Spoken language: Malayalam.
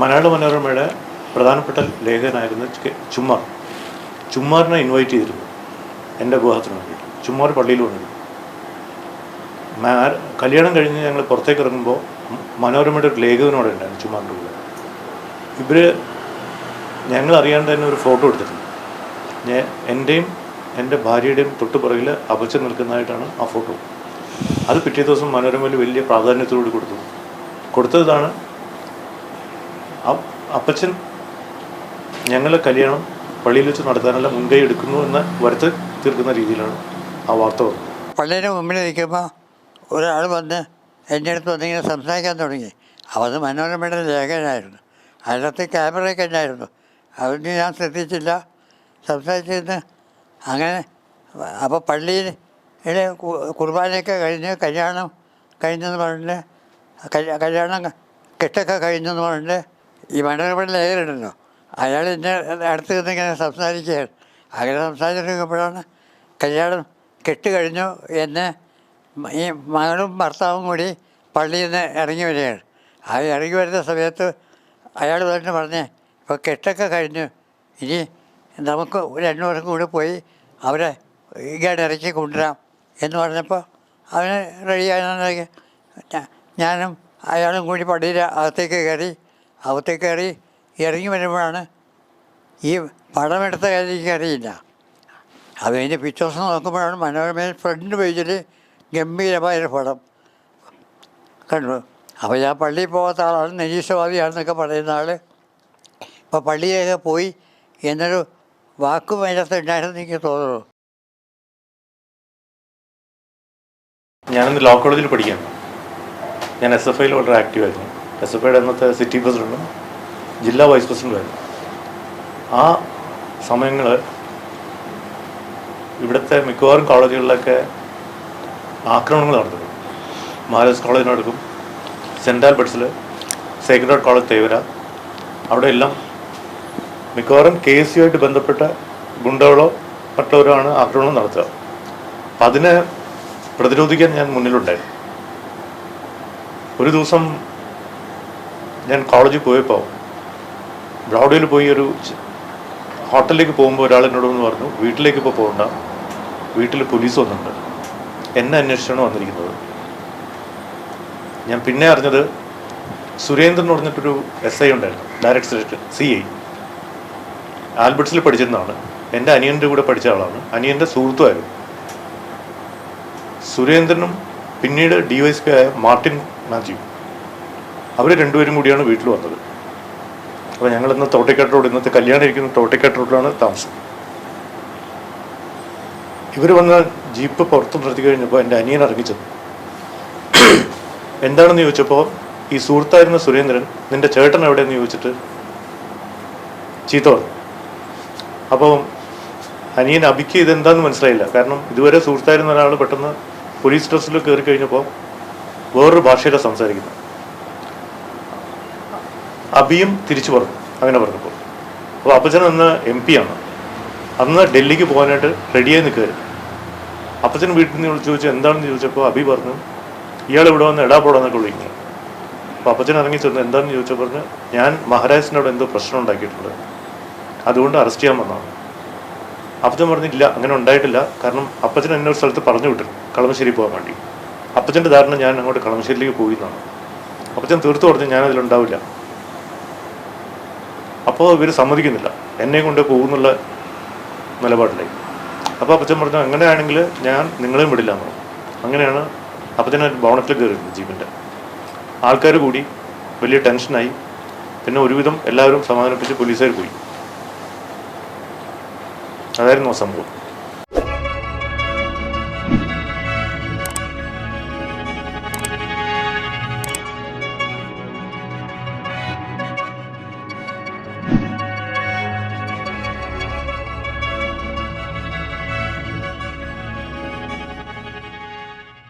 മലയാള മനോരമയുടെ പ്രധാനപ്പെട്ട ലേഖകനായിരുന്ന ചുമ്മാർ. ചുമ്മാറിനെ ഇൻവൈറ്റ് ചെയ്തിരുന്നു. എന്റെ വിവാഹത്തിന് വേണ്ടിയിട്ട്. ചുമ്മാർ പള്ളിയിൽ വന്നിരുന്നു. കല്യാണം കഴിഞ്ഞ് ഞങ്ങൾ പുറത്തേക്ക് ഇറങ്ങുമ്പോൾ മനോരമയുടെ ഒരു ലേഖകനോടെ ഉണ്ടായിരുന്നു ചുമ്മാറിന്റെ കൂടെ. ഇവർ ഞങ്ങൾ അറിയാണ്ട് തന്നെ ഒരു ഫോട്ടോ എടുത്തിട്ടുണ്ട്. ഞാൻ എന്റെയും എന്റെ ഭാര്യയുടെയും തൊട്ടുപുറകിൽ പുറകിൽ അപച്ച് നിൽക്കുന്നതായിട്ടാണ് ആ ഫോട്ടോ. അത് പിറ്റേ ദിവസം മനോരമയിൽ വലിയ പ്രാധാന്യത്തോടുകൂടി കൊടുത്തു. കൊടുത്തതാണ് അപ്പച്ചൻ ഞങ്ങളെ കല്യാണം പള്ളിയിൽ വെച്ച് നടത്താനുള്ള മുൻകൈ എടുക്കുന്നു എന്ന് വരുത്തി തീർക്കുന്ന രീതിയിലാണ് ആ വാർത്ത വന്നത്. പള്ളിയുടെ മുമ്പിൽ നിൽക്കുമ്പോൾ ഒരാൾ വന്ന് എന്റെ അടുത്ത് വന്നിങ്ങനെ സംസാരിക്കാൻ തുടങ്ങി. അത് മനോരമയുടെ ലേഖനായിരുന്നു അതിനകത്ത് ക്യാമറയൊക്കെ ഉണ്ടായിരുന്നു. അതൊന്നും ഞാൻ ശ്രദ്ധിച്ചില്ല. സംസാരിച്ചിരുന്ന് അങ്ങനെ അപ്പോൾ പള്ളിയിൽ കുർബാനയൊക്കെ കഴിഞ്ഞ് കല്യാണം കഴിഞ്ഞെന്ന് പറഞ്ഞിട്ട് കല്യാണം കെട്ടൊക്കെ കഴിഞ്ഞെന്ന് പറഞ്ഞിട്ട് ഈ മനോരമയുടെ ലേഖനുണ്ടല്ലോ അയാൾ എന്റെ അടുത്ത് നിന്ന് ഇങ്ങനെ സംസാരിക്കുകയാണ്. അങ്ങനെ സംസാരിച്ചിരിക്കുമ്പോഴാണ് കല്യാണം കെട്ട് കഴിഞ്ഞു എന്ന് ഈ മകളും ഭർത്താവും കൂടി പള്ളിയിൽ നിന്ന് ഇറങ്ങി വരികയാണ്. ആ ഇറങ്ങി വരുന്ന സമയത്ത് അയാൾ വന്നിട്ട് പറഞ്ഞേ ഇപ്പോൾ കെട്ടൊക്കെ കഴിഞ്ഞു. ഇനി നമുക്ക് രണ്ടു പേർക്കും കൂടി പോയി അവരെ ഇങ്ങോട്ട് ഇറക്കി കൊണ്ടുവരാം. എന്ന് പറഞ്ഞപ്പോൾ അവന് റെഡിയായി ഞാനും അയാളും കൂടി പള്ളിയിൽ അകത്തേക്ക് കയറി അകത്തേക്ക് കയറി ഇറങ്ങി വരുമ്പോഴാണ് ഈ പടമെടുത്ത കാര്യം എനിക്കറിയില്ല അത് കഴിഞ്ഞ് പിറ്റേ ദിവസം നോക്കുമ്പോഴാണ് മനോരമയിൽ ഫ്രണ്ട് പേജിൽ ഗംഭീരമായൊരു പടം കണ്ടു. അപ്പോൾ ഞാൻ പള്ളിയിൽ പോകാത്ത ആളാണ് നിരീശ്വാദിയാണെന്നൊക്കെ പറയുന്ന ആൾ ഇപ്പോൾ പള്ളിയൊക്കെ പോയി എന്നൊരു വാക്കും അതിനകത്ത് ഉണ്ടായിരുന്നു എനിക്ക് തോന്നുന്നു. ഞാനൊന്ന് ലോ കോളേജിൽ പഠിക്കാം. ഞാൻ എസ് എഫ് ഐയിൽ വളരെ ആക്റ്റീവായിരുന്നു എസ് എഫ് ഐയുടെ അന്നത്തെ സിറ്റി പ്രസിഡന്റും ജില്ലാ വൈസ് പ്രസിഡന്റുമായിരുന്നു. ആ സമയങ്ങൾ ഇവിടുത്തെ മിക്കവാറും കോളേജുകളിലൊക്കെ ആക്രമണങ്ങൾ നടന്നു മഹാരാജ് കോളേജിനടുക്കും സെന്റ് ആൽബർട്സിൽ സേക്രഡ് കോളേജ് തേവര അവിടെ എല്ലാം മിക്കവാറും കെ എസ് യുമായിട്ട് ബന്ധപ്പെട്ട ഗുണ്ടകളോ മറ്റുള്ളവരോ ആണ് ആക്രമണം നടത്തുക. അപ്പം അതിനെ പ്രതിരോധിക്കാൻ ഞാൻ മുന്നിലുണ്ടായിരുന്നു. ഒരു ദിവസം ഞാൻ കോളേജിൽ പോയപ്പോൾ ബ്രൗഡിയിൽ പോയി ഒരു ഹോട്ടലിലേക്ക് പോകുമ്പോൾ ഒരാൾ എന്നോട് വന്ന് പറഞ്ഞു വീട്ടിലേക്ക് ഇപ്പോൾ പോകണ്ട വീട്ടിൽ പോലീസ് വന്നിട്ടുണ്ട്. എന്നെ അന്വേഷിച്ചാണ് വന്നിരിക്കുന്നത്. ഞാൻ പിന്നെ അറിഞ്ഞത് സുരേന്ദ്രൻ എന്ന് പറഞ്ഞിട്ടൊരു എസ് ഐ ഉണ്ടായിരുന്നു ഡയറക്ട് സെക്രട്ടറി സി ഐ ആൽബർട്ട്സിൽ പഠിച്ചിരുന്നതാണ് എന്റെ അനിയന്റെ കൂടെ പഠിച്ച ആളാണ്. അനിയന്റെ സുഹൃത്തുമായിരുന്നു. സുരേന്ദ്രനും പിന്നീട് ഡി വൈ ആയ മാർട്ടിൻ മാത്യു. അവർ രണ്ടുപേരും കൂടിയാണ് വീട്ടിൽ വന്നത്. അപ്പോൾ ഞങ്ങൾ ഇന്ന് തോട്ടിക്കാട്ട് റോഡ് ഇന്നത്തെ കല്യാണം ഇരിക്കുന്ന തോട്ടിക്കാട്ട് റോഡിലാണ് താമസം. ഇവർ വന്ന ജീപ്പ് പുറത്ത് നിർത്തി കഴിഞ്ഞപ്പോൾ എന്റെ അനിയൻ ഇറങ്ങിച്ചത് എന്താണെന്ന് ചോദിച്ചപ്പോൾ ഈ സുഹൃത്തായിരുന്ന സുരേന്ദ്രൻ നിന്റെ ചേട്ടൻ എവിടെയെന്ന് ചോദിച്ചിട്ട് ചീത്ത പറഞ്ഞു. അപ്പോൾ അനിയൻ അഭിക്ക് ഇതെന്താന്ന് മനസ്സിലായില്ല. കാരണം ഇതുവരെ സുഹൃത്തായിരുന്ന ഒരാൾ പെട്ടെന്ന് പോലീസ് ഡ്രസ്സിൽ കയറി കഴിഞ്ഞപ്പോൾ വേറൊരു ഭാഷയിലാണ് സംസാരിക്കുന്നത്. അബിയും തിരിച്ചു പറഞ്ഞു. അങ്ങനെ പറഞ്ഞപ്പോൾ അപ്പോൾ അപ്പച്ചൻ അന്ന് എം പി ആണ്. അന്ന് ഡൽഹിക്ക് പോകാനായിട്ട് റെഡിയായി നിൽക്കുകയായിരുന്നു അപ്പച്ചൻ വീട്ടിൽ നിന്ന് വിളിച്ച് ചോദിച്ചു എന്താണെന്ന് ചോദിച്ചപ്പോൾ അബി പറഞ്ഞു ഇയാൾ ഇവിടെ വന്ന് എടാ പോടാന്നൊക്കെ വിളിക്കുന്നു. അപ്പോൾ അപ്പച്ചൻ ഇറങ്ങി ചെന്ന് എന്താണെന്ന് ചോദിച്ചാൽ പറഞ്ഞു ഞാൻ മഹാരാജസിനോട് എന്തോ പ്രശ്നം ഉണ്ടാക്കിയിട്ടുണ്ട്. അതുകൊണ്ട് അറസ്റ്റ് ചെയ്യാൻ വന്നതാണ്. അപ്പച്ചൻ പറഞ്ഞില്ല അങ്ങനെ ഉണ്ടായിട്ടില്ല. കാരണം അപ്പച്ചൻ എന്നെ ഒരു സ്ഥലത്ത് പറഞ്ഞു വിട്ടു കളമശ്ശേരി പോകാൻ വേണ്ടി. അപ്പച്ചന്റെ ധാരണ ഞാൻ അങ്ങോട്ട് കളമശ്ശേരിയിലേക്ക് പോയി എന്നാണ്. അപ്പച്ചൻ തീർത്തു പറഞ്ഞു ഞാൻ അതിലുണ്ടാവില്ല അപ്പോൾ ഇവർ സമ്മതിക്കുന്നില്ല. എന്നെ കൊണ്ട് പോകുന്നുള്ള നിലപാടിലേക്ക് അപ്പോൾ അപ്പച്ചൻ പറഞ്ഞു അങ്ങനെയാണെങ്കിൽ ഞാൻ നിങ്ങളെയും വിടില്ല എന്ന് അങ്ങനെയാണ് അപ്പച്ചൻ ബോണറ്റിൽ കയറിയിരുന്നു ജീപ്പിന്റെ. ആൾക്കാർ കൂടി വലിയ ടെൻഷനായി. പിന്നെ ഒരുവിധം എല്ലാവരും സമാധാനിപ്പിച്ച് പോലീസുകാർ പോയി. അതായിരുന്നു ആ സംഭവം.